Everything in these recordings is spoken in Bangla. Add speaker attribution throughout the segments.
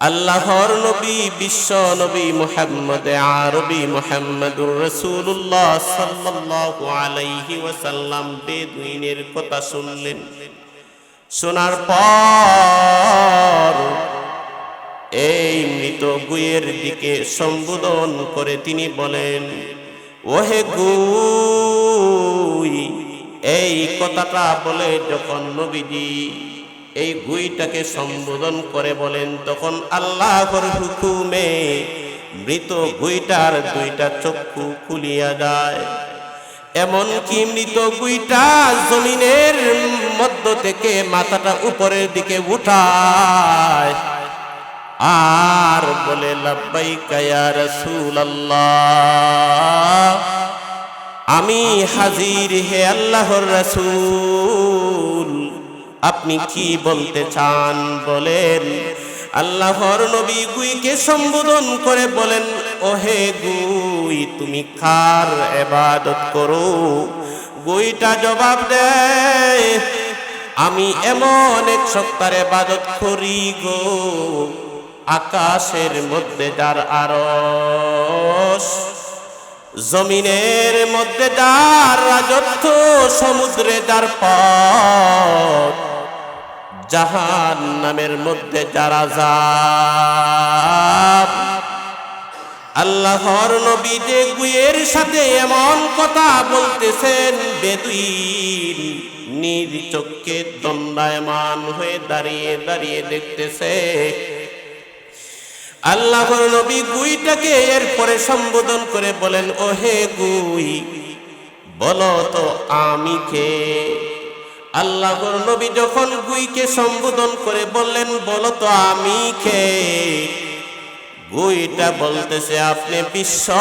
Speaker 1: আল্লাহর নবী, বিশ্ব নবী মুহাম্মদ, আরবি মুহাম্মদুর রাসূলুল্লাহ সাল্লাল্লাহু আলাইহি ওয়াসাল্লাম বেদুইনের কথা শুনলেন। শোনার পর এই মৃত গুয়ের দিকে সম্বোধন করে তিনি বলেন, ওহে গুই, এই কথাটা বলে যখন নবীজি এই গুইটাকে সম্বোধন করে বলেন, তখন আল্লাহর হুকুমে মৃত গুইটার দুইটা চক্ষু খুলিয়া যায়। এমন কি মৃত গুইটা জমিনের মধ্য থেকে মাথাটা উপরের দিকে উঠায়। আর বলে আমি হাজির হে আল্লাহর রসুল। আপনি কি বলতে চান বলেন। আল্লাহর নবী গুইকে সম্বোধন করে বলেন, ওহে গুই, তুমি কার এবাদত করো? গুইটা জবাব দেয়, আমি এমন এক সত্তার এবাদত করি গো, আকাশের মধ্যে যার আরস, জমিনের মধ্যে যার রাজত্ব, সমুদ্রে যার পথ জাহান নামের মধ্যে যারা যাব আল্লাহর নবী যে গুয়ের সাথে এমন কথা বলতেছেন, বেদুইন নিজ চোখে দণ্ডায়মান হয়ে দাঁড়িয়ে দাঁড়িয়ে দেখতেছে। আল্লাহর নবী গুইটাকে এরপরে সম্বোধন করে বলেন ও হে গুই, বলো তো আমি কে? আল্লাহর নবী যখন গুইকে সম্বোধন করে বললেন, বলো তো আমি কে? গুইটা বলতেছে, আপনি বিশ্ব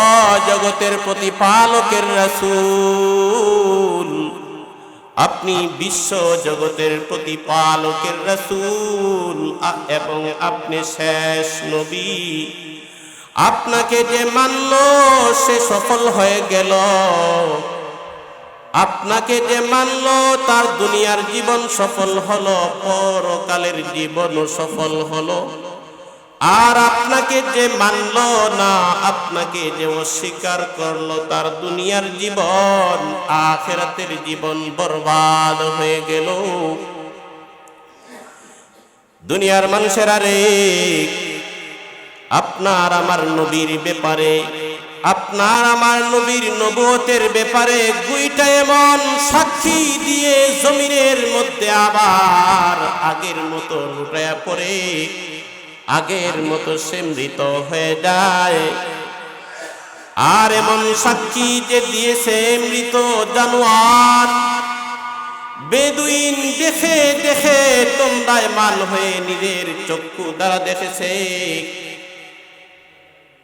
Speaker 1: জগতের প্রতিপালকের রাসূল। আপনি বিশ্ব জগতের প্রতিপালকের রাসূল। এবং আপনি শেষ নবী। আপনাকে যে মানল, সে সফল হয়ে গেল। আপনাকে যে মানল, তার দুনিয়ার জীবন সফল হলো, পরকালের জীবনও সফল হলো। আর আপনাকে যে মানল না, আপনাকে যে অস্বীকার করল, তার দুনিয়ার জীবন, আখেরাতের জীবন বরবাদ হয়ে গেল। দুনিয়ার মানুষের আরে আপনার আমার নবীর ব্যাপারে আপনার আমার নবীর নবতের ব্যাপারে গুইটা এমন সাক্ষী দিয়ে জমিনের মধ্যে আবার আগের মতো লুটায়া পড়ে, আগের মতো সে মৃত হয়ে যায়। আর এমন সাক্ষী যে দিয়েছে মৃত জানোয়ার, বেদুইন দেখে দেখে তন্দায় মাল হয়ে নিজের চক্ষু দ্বারা দেখেছে।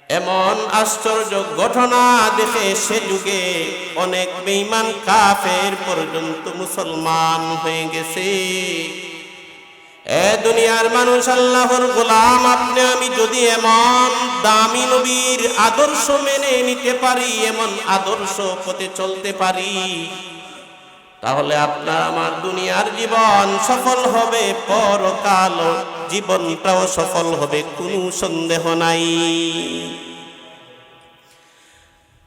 Speaker 1: এমন আশ্চর্য ঘটনা দেখে সে যুগে অনেক বেঈমান কাফের পর্যন্ত মুসলমান হয়ে গেছে। এ দুনিয়ার মানুষ আল্লাহর গোলাম, আপনি আমি যদি এমন দামি নবীর আদর্শ মেনে নিতে পারি, এমন আদর্শ পথে চলতে পারি তাহলে আপনার আমার দুনিয়ার জীবন সফল হবে পরকাল জীবনটাও সফল হবে, কোনো সন্দেহ নাই।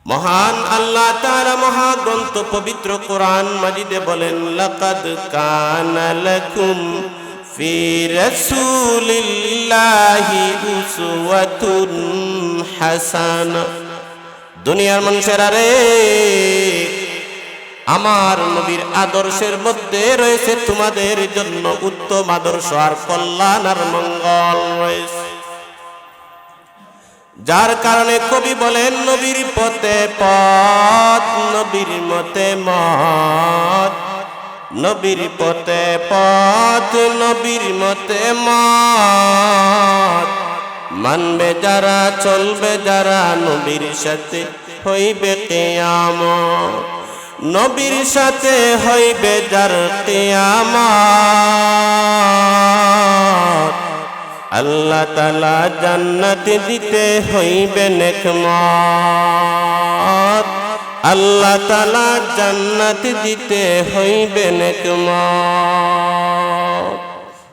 Speaker 1: মহান আল্লাহ তাআলা মহাগ্রন্থ পবিত্র কোরআন মাজিদে বলেন, লাকাদ কানা লাকুম ফি রাসূলিল্লাহি উসওয়াতুন হাসানা। দুনিয়ার মানুষের আরে আমার নবীর আদর্শের মধ্যে রয়েছে তোমাদের জন্য উত্তম আদর্শ আর কল্যাণ আর মঙ্গল রয়েছে। যার কারণে কবি বলেন, নবীর পথে পথ, নবীর মতে মত। নবীর পথে পথ, নবীর মতে মত। মানবে যারা, চলবে যারা, নবীর সাথে হইবে কেয়ামত। নবীর সাথে হইবে যার আল্লাহ তালা জান্নাত দিতে হইবে নেকমত। আল্লাহ তালা জান্নাত দিতে হইবে নেকমত।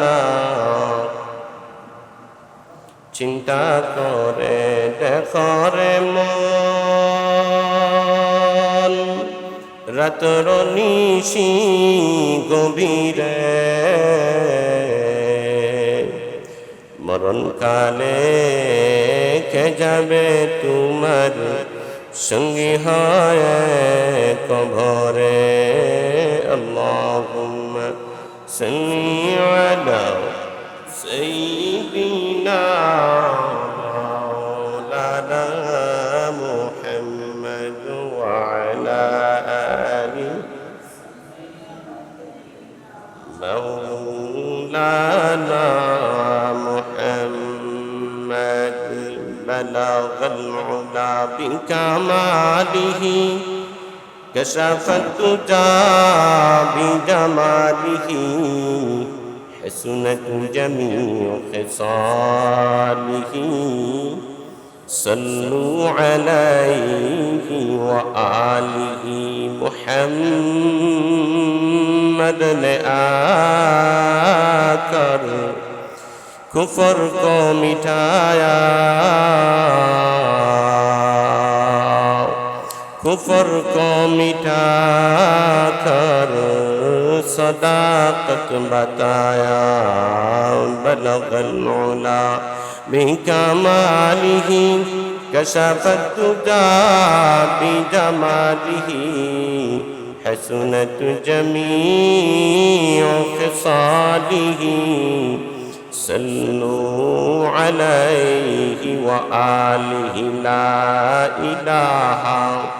Speaker 1: না চিন্তা করে দেখরে মন। রাতর নিশি গভীরে। মরণ কালে কে যাবে তোমার সঙ্গী হয় কভরে আল্লাহ صل على سيدنا مولانا محمد وعلى آله مولانا محمد. بلغ العلا بكماله كشف الدجى بجماله حسنت جميع خصاله. صلوا عليه وآله محمد نے آکر کفر کو مٹایا کفر کو مٹا کر صداقت بتایا بلغ العلا بکماله كشف الدجى بجماله حسنت جميع خصاله صلوا عليه وآله لا إله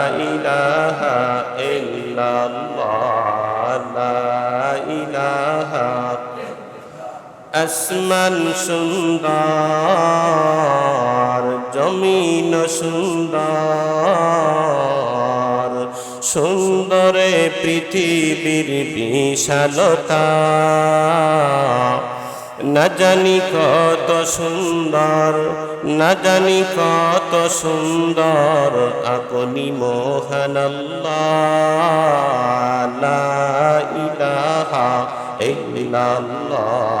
Speaker 1: আসমান সুন্দর, জমিন সুন্দর, সুন্দরে পৃথিবীর বিশালতা। না জানি কত সুন্দর, না জানি কত সুন্দর, আপনি মোহন ইলাহা ইল্লাল্লাহ।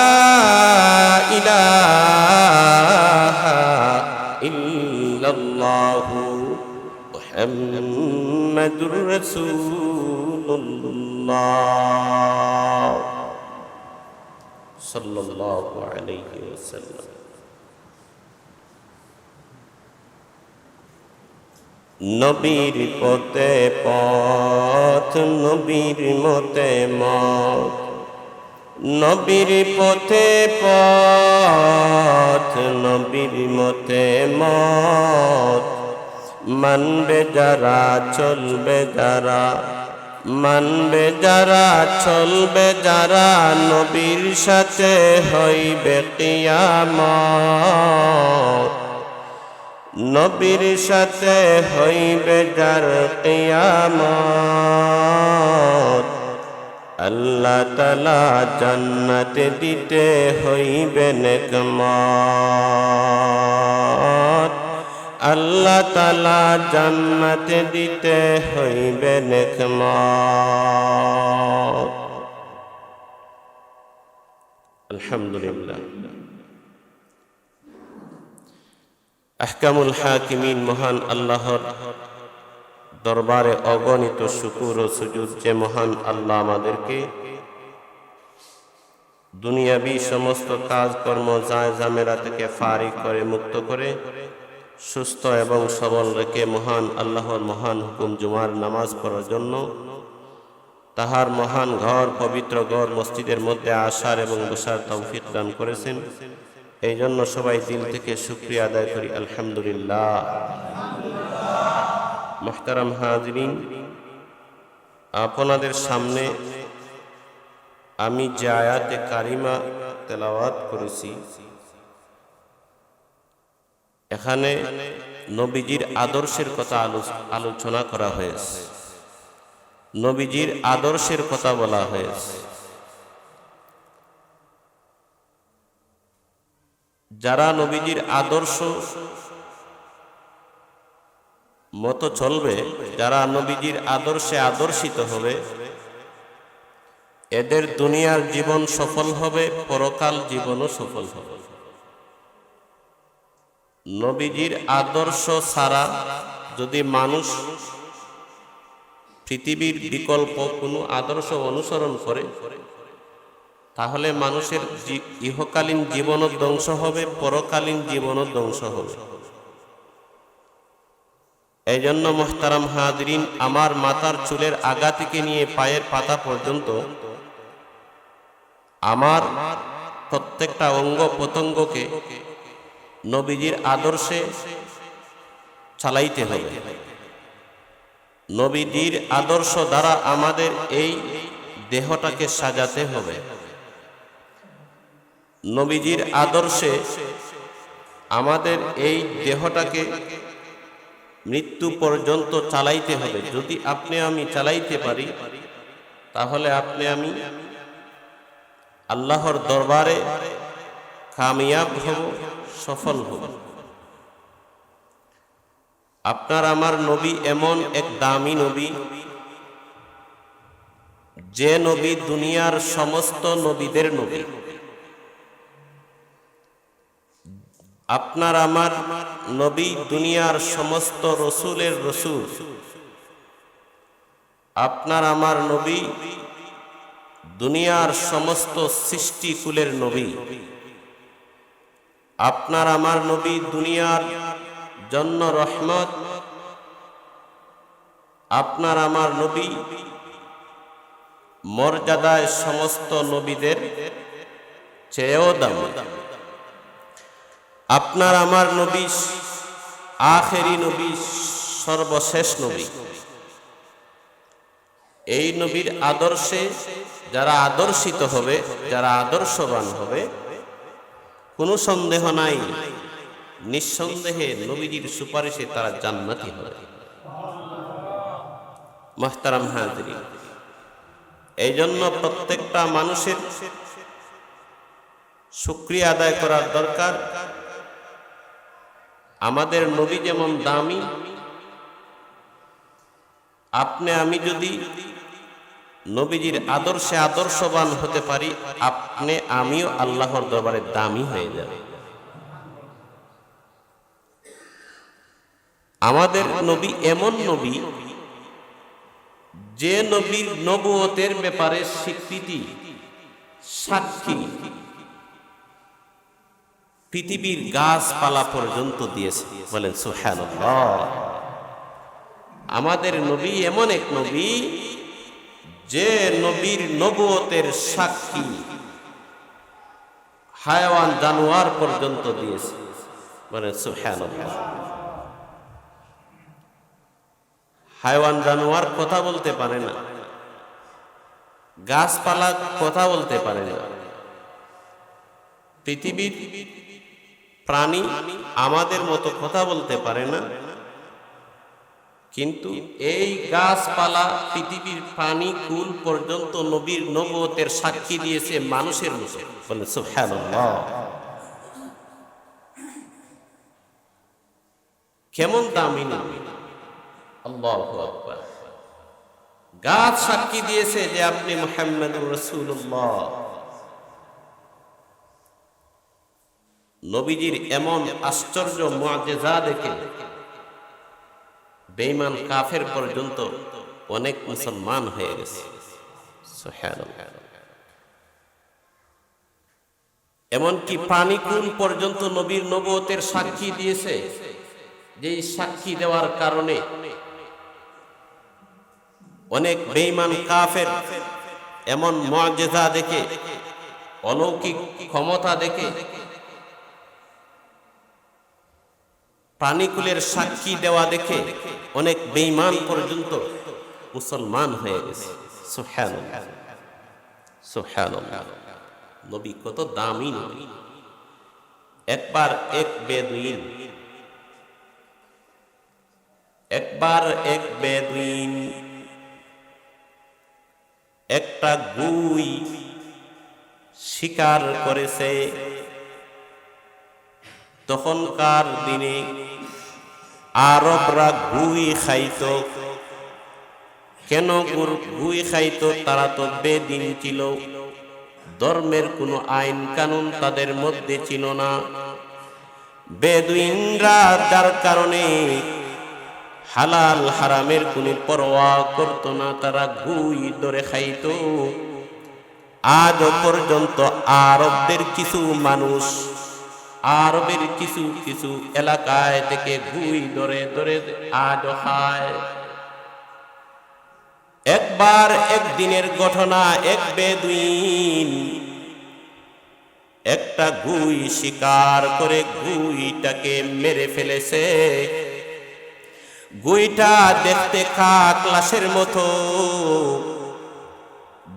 Speaker 1: ইল্লাল্লাহু মুহাম্মাদুর রাসূলুল্লাহ সাল্লাল্লাহু আলাইহি ওয়াসাল্লাম নবীর পথে পথ নবীর মতে মত নবীর পথে পথ নবীর মতে মত মানবে যারা, চলবে যারা। মানবে যারা, চলবে যারা, নবীর সাথে হইবে কিয়ামত। নবীর সাথে হইবে যার কিয়ামত। আল্লাহ তালা জান্নাত দিতে হইবে নেকমত। আল্লাহ তালা জান্নাত দিতে হইবে নেকমত। আলহামদুলিল্লাহ। আহকামুল হাকিমিন, মহান আল্লাহর দরবারে অগণিত শুকুর ও সুজুদ যে মহান আল্লাহ আমাদেরকে দুনিয়াবি সমস্ত কাজকর্ম যায় জামেরা থেকে ফারিক করে, মুক্ত করে সুস্থ এবং সবল রেখে মহান আল্লাহর মহান হুকুম জুমার নামাজ পড়ার জন্য তাহার মহান ঘর, পবিত্র ঘর, মসজিদের মধ্যে আসার এবং বসার তৌফিক দান করেছেন। এই জন্য সবাই দিল থেকে শুক্রিয়া আদায় করি। আলহামদুলিল্লাহ। মোহতারাম হাজরিন, আপনাদের সামনে আমি যে আয়াতে কারিমা তেলাওয়াত করেছি এখানে নবীজির আদর্শের কথা আলোচনা করা হয়েছে। নবীজির আদর্শের কথা বলা হয়েছে। যারা নবীজির আদর্শ মতো চলবে, যারা নবীজির আদর্শে আদর্শিত হবে, এদের দুনিয়ার জীবন সফল হবে, পরকাল জীবনও সফল হবে। নবীজির আদর্শ ছাড়া যদি মানুষ পৃথিবীর বিকল্প কোনো আদর্শ অনুসরণ করে, তাহলে মানুষের ইহকালীন জীবনও ধ্বংস হবে, পরকালীন জীবনও ধ্বংস হবে। এই জন্য মোহতারাম হাদরিন আমার মাথার চুলের আগা থেকে নিয়ে পায়ের পাতা পর্যন্ত আমার প্রত্যেকটা অঙ্গ প্রত্যঙ্গকে নবীজির আদর্শে চালাইতে হবে। নবীজির আদর্শ দ্বারা আমাদের এই দেহটাকে সাজাতে হবে। নবীজির আদর্শে আমাদের এই দেহটাকে মৃত্যু পর্যন্ত চালাইতে হবে। যদি আপনি আমি চালাইতে পারি, তাহলে আপনি আমি আল্লাহর দরবারে কামিয়াব হব। সফল হব আপনার আমার নবী এমন এক দামি নবী, যে নবী দুনিয়ার সমস্ত নবীদের নবী। আপনার আমার নবী দুনিয়ার সমস্ত রসুলের রসুল। আপনার আমার নবী দুনিয়ার সমস্ত সৃষ্টি সৃষ্টিকুলের নবী। আপনার আমার নবী দুনিয়ার জন্য রহমত, আপনার আমার নবী মর্যাদায় সমস্ত নবীদের চেয়েও দাম। আপনার আমার নবী আখেরি নবী, সর্বশেষ নবী। এই নবীর আদর্শে যারা আদর্শিত হবে, যারা আদর্শবান হবে কোনো সন্দেহ নাই। নিঃসন্দেহে নবীজির সুপারিশে তারা জান্নাতি হবে। মাহতারাম হাজরি এই জন্য প্রত্যেকটা মানুষের শুক্রিয়া আদায় করার দরকার। আমাদের নবী যেমন দামি, আপনি আমি যদি নবীজির আদর্শে আদর্শবান হতে পারি, আপনি, আমিও আল্লাহর দরবারে দামি হয়ে যাবে আমাদের নবী এমন নবী, যে নবীর নবুয়তের ব্যাপারে স্বীকৃতি, সাক্ষী, পৃথিবীর গাছপালা পর্যন্ত দিয়েছে। বলেন সুহ্যানাল্লাহ আমাদের নবী এমন এক নবী যে নবীর নবুয়তের সাক্ষী হায়াওয়ান জানোয়ার পর্যন্ত দিয়েছে। মানে হায়াওয়ান জানোয়ার কথা বলতে পারে না। গাছপালা কথা বলতে পারে না। পৃথিবীর প্রাণী আমাদের মতো কথা বলতে পারে না। কিন্তু এই গাছপালা পৃথিবীর প্রাণী কুল পর্যন্ত নবীর নবতের সাক্ষী দিয়েছে মানুষের মুখে। কেমন দামি আল্লাহু গাছ সাক্ষী দিয়েছে যে আপনি মুহাম্মদুর রাসূলুল্লাহ। নবীজির এমন আশ্চর্য মুআজিজা দেখে বেঈমান কাফের পর্যন্ত অনেক মুসলমান হয়ে গেছে। এমনকি পানিকুল পর্যন্ত নবীর নবতের সাক্ষী দিয়েছে যে সাক্ষী দেওয়ার কারণে অনেক বেঈমান কাফের এমন মুআজিজা দেখে, অলৌকিক ক্ষমতা দেখে প্রাণীকুলের সাক্ষী দেওয়া দেখে অনেক বেঈমান পর্যন্ত মুসলমান হয়ে গেছে। সুবহানাল্লাহ। সুবহানাল্লাহ। নবী কত দামি একবার এক বেদুইন। একবার এক বেদুইন। একটা গুই শিকার করেছে। তখনকার দিনে আরবরা গুই খাইত। কেন গুই খাইত? তারা তো বেদিন ছিল। ধর্মের কোনো আইন কানুন তাদের মধ্যে ছিল না। বেদুইনরা যার কারণে হালাল হারামের কোনো পরোয়া করত না, তারা গুই ধরে খাইত। আজ পর্যন্ত আরবদের কিছু মানুষ আরবের কিছু কিছু এলাকায় থেকে গুই ধরে ধরে খায় একবার একদিনের ঘটনা, এক বেদুইন একটা গুই শিকার করে গুইটাকে মেরে ফেলেছে। গুইটা দেখতে কাকলাসের মতো।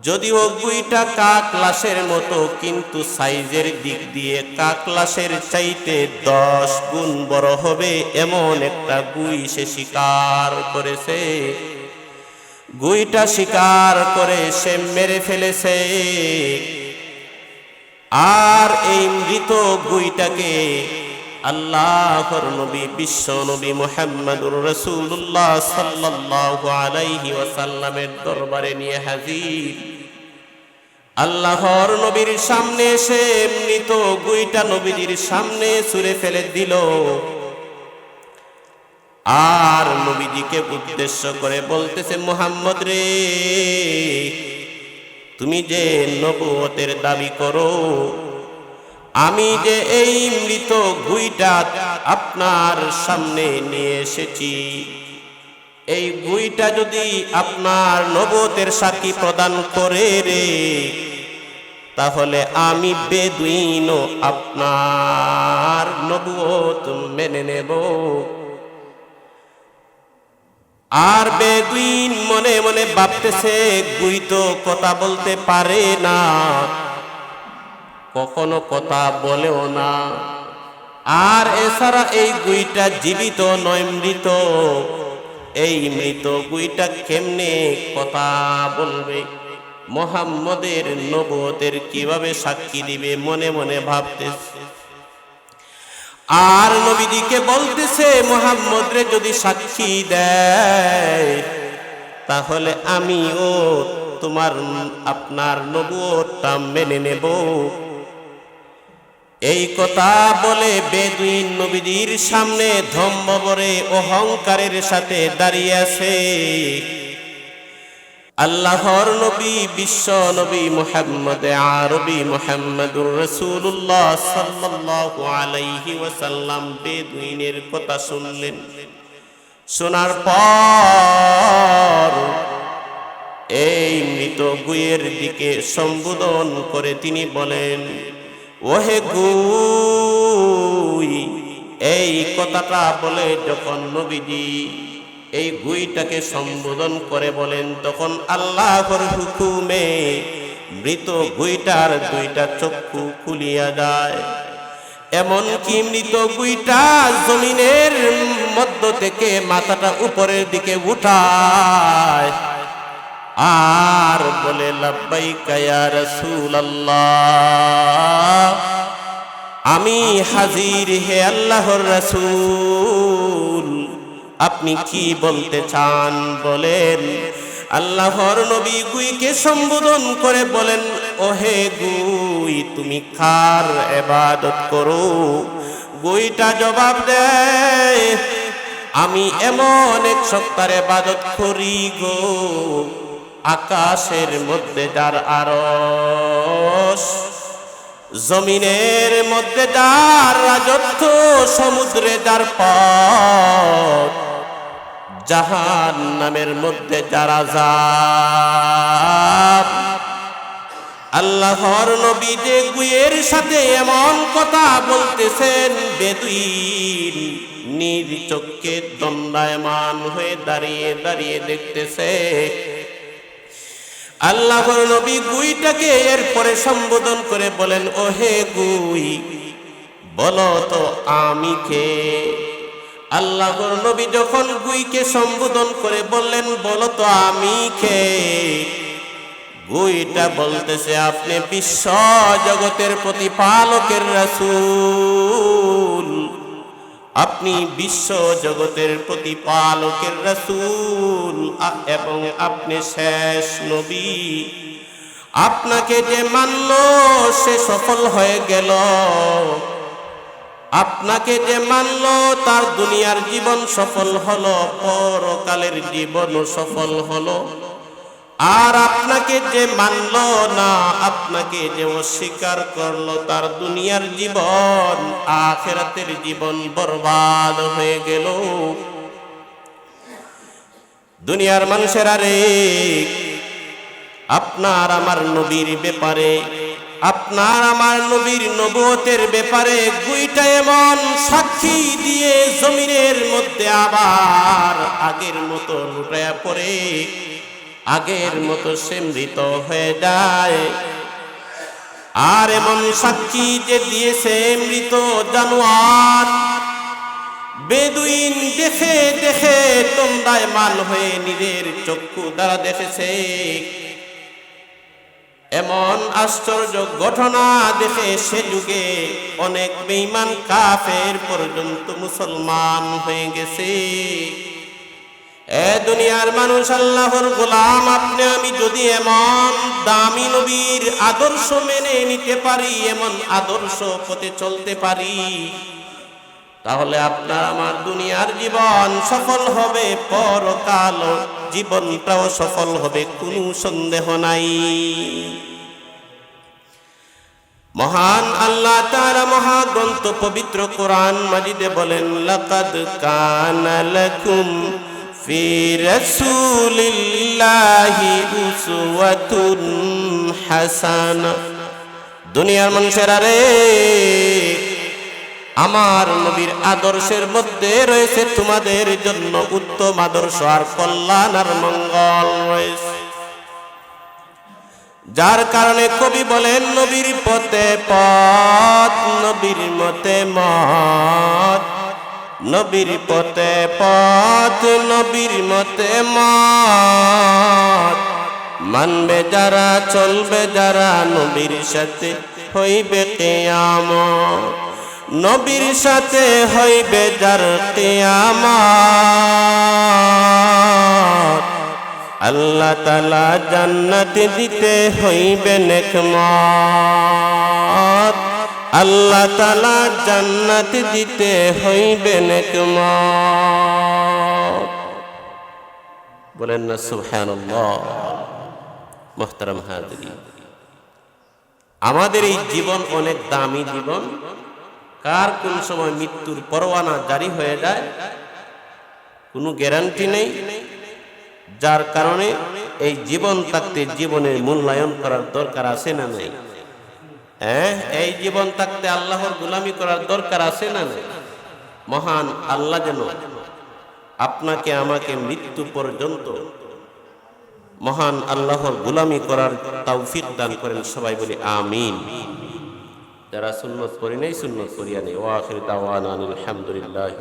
Speaker 1: যদিও গুইটা কাকলাসের মতো, কিন্তু সাইজের দিক দিয়ে কাকলাসের চাইতে দশ গুণ বড় হবে এমন একটা গুই সে শিকার করেছে। গুইটা শিকার করে সে মেরে ফেলেছে। আর এই মৃত গুইটাকে আল্লাহর নবী, বিশ্ব নবী মোহাম্মদুর রসুল্লাহ সাল্লাল্লাহু আলাইহি ওয়াসাল্লামের দরবারে নিয়ে হাজির আল্লাহর নবীর সামনে এসে মৃত গুইটা নবীজির সামনে ছুঁড়ে ফেলে দিল। আর নবীজিকে উদ্দেশ্য করে বলতেছে, মোহাম্মদ রে, তুমি যে নবুয়তের দাবি করো, আমি যে এই মৃত গুইটা আপনার সামনে নিয়ে এসেছি এই গুইটা যদি আপনার নবতের সাক্ষী প্রদান করে রে, তাহলে আমি বেদুইন আপনার নবুয়ত মেনে নেব। আর বেদুইন মনে মনে ভাবতেছে, গুই তো কথা বলতে পারে না, কখনো কথা বলেও না। আর এছাড়া এই গুইটা জীবিত নয়, মৃত। এই মৃত গুইটা কেমনে কথা বলবে? মোহাম্মদের নবতের কীভাবে সাক্ষী দিবে মনে মনে ভাবতেছে। আর নবীদিকে বলতেছে, মোহাম্মদ রে যদি সাক্ষী দেয়, তাহলে আমিও তোমার, আপনার নবুয়টা মেনে নেব। এই কথা বলে বেদুইন নবীজির সামনে ধম্বরে অহংকারের সাথে দাঁড়িয়ে আছে। আল্লাহর নবী, বিশ্ব নবী মুহাম্মদ, আরবি মুহাম্মদুর রাসূলুল্লাহ সাল্লাল্লাহু আলাইহি ওয়াসাল্লাম বেদুইনের কথা শুনলেন। শোনার পর এই মৃত গুয়ের দিকে সম্বোধন করে তিনি বলেন ওহে গুই, এই কথাটা বলে যখন নবীজি এই গুইটাকে সম্বোধন করে বলেন, তখন আল্লাহর হুকুমে মৃত গুইটার দুইটা চক্ষু খুলিয়া যায়। এমন কি মৃত গুইটা জমিনের মধ্য থেকে মাথাটা উপরের দিকে উঠায়। আর বলে আমি হাজির হে আল্লাহর রাসূল। আপনি কি বলতে চান বলেন? আল্লাহর নবী গুইকে সম্বোধন করে বলেন, ওহে গুই, তুমি কার এবাদত করো? গুইটা জবাব দেয়, আমি এমন এক সত্তার এবাদত করি গো আকাশের মধ্যে যার আরশ জমিনের মধ্যে যার রাজত্ব, সমুদ্রে যার পথ জাহান নামের মধ্যে যারা যাব আল্লাহর নবী যে গুয়ের সাথে এমন কথা বলতেছেন, বেদুইন নিজ চোখকে দণ্ডায়মান হয়ে দাঁড়িয়ে দাঁড়িয়ে দেখতেছে। আল্লাহর নবী গুইটাকে এরপরে সম্বোধন করে বলেন, ওহে গুই, বলো তো আমি কে? আল্লাহর নবী যখন গুইকে সম্বোধন করে বললেন, বলো তো আমি কে? গুইটা বলতেছে, আপনি বিশ্ব জগতের প্রতিপালকের রাসূল। আপনি বিশ্ব জগতের প্রতিপালকের রাসূল এবং আপনি শেষ নবী। আপনাকে যে মানল, সে সফল হয়ে গেল। আপনাকে যে মানল, তার দুনিয়ার জীবন সফল হলো, পরকালের জীবনও সফল হলো। আর আপনাকে যে মানল না, আপনাকে যে অস্বীকার করল, তার দুনিয়ার জীবন, আখেরাতের জীবন বরবাদ হয়ে গেল। দুনিয়ার মানুষের আরে, আপনার আমার নবীর ব্যাপারে, আপনার আমার নবীর নবতের ব্যাপারে গুইটা এমন সাক্ষী দিয়ে জমিনের মধ্যে আবার আগের মতো লুটায়া পড়ে। আগের মতো সে মৃত হয়ে যায়। আর এমন সাক্ষী যে দিয়েছে মৃত জানোয়ার, বেদুইন দেখে দেখে তন্দায় মান হয়ে নিজের চক্ষু দ্বারা দেখেছে। এমন আশ্চর্য ঘটনা দেখে সে যুগে অনেক বেঈমান কাফের পর্যন্ত মুসলমান হয়ে গেছে। এ দুনিয়ার মানুষ, আল্লাহর গোলাম, আপনি, আমি যদি এমন দামি নবীর আদর্শ মেনে নিতে পারি, এমন আদর্শ পথে চলতে পারি, তাহলে আপনার আমার দুনিয়ার জীবন সফল হবে, পরকাল জীবনটাও সফল হবে, কোনো সন্দেহ নাই। মহান আল্লাহ তাআলা মহাগ্রন্থ পবিত্র কোরআন মাজিদে বলেন, লাকাদ কানা লাকুম ফি রাসূলিল্লাহি উসওয়াতুন হাসানা দুনিয়ার মানুষেরা রে আমার নবীর আদর্শের মধ্যে রয়েছে তোমাদের জন্য উত্তম আদর্শ আর কল্যাণ আর মঙ্গল রয়েছে। যার কারণে কবি বলেন, নবীর পথে পথ, নবীর মতে মত। নবীর পথে পথ, নবীর মতে মত। মানবে যারা, চলবে যারা, নবীর সাথে হইবে কেয়ামত। নবীর সাথে হইবে যার কেয়ামত। আল্লাহ তালা জান্নাত দিতে হইবে নেকমত। আল্লাহ তালা জান্নাত দিতে হইবে নেকমত বলেন না হাজরি। আমাদের এই জীবন অনেক দামি জীবন। কার কোন সময় মৃত্যুর পরোয়ানা জারি হয়ে যায়, কোনো গ্যারান্টি নেই। যার কারণে এই জীবন থাকতে জীবনের মূল্যায়ন করার দরকার আছে না নাই? হ্যাঁ এই জীবন থাকতে আল্লাহর গুলামি করার দরকার আছে না মহান আল্লাহ যেন আপনাকে, আমাকে মৃত্যু পর্যন্ত মহান আল্লাহর গুলামি করার তৌফিক দান করেন। সবাই বলি আমিন। যারা সুন্নত করি নাই, সুন্নত করিয়া নেই। ওয়াখির দাওয়ানা আলহামদুলিল্লাহ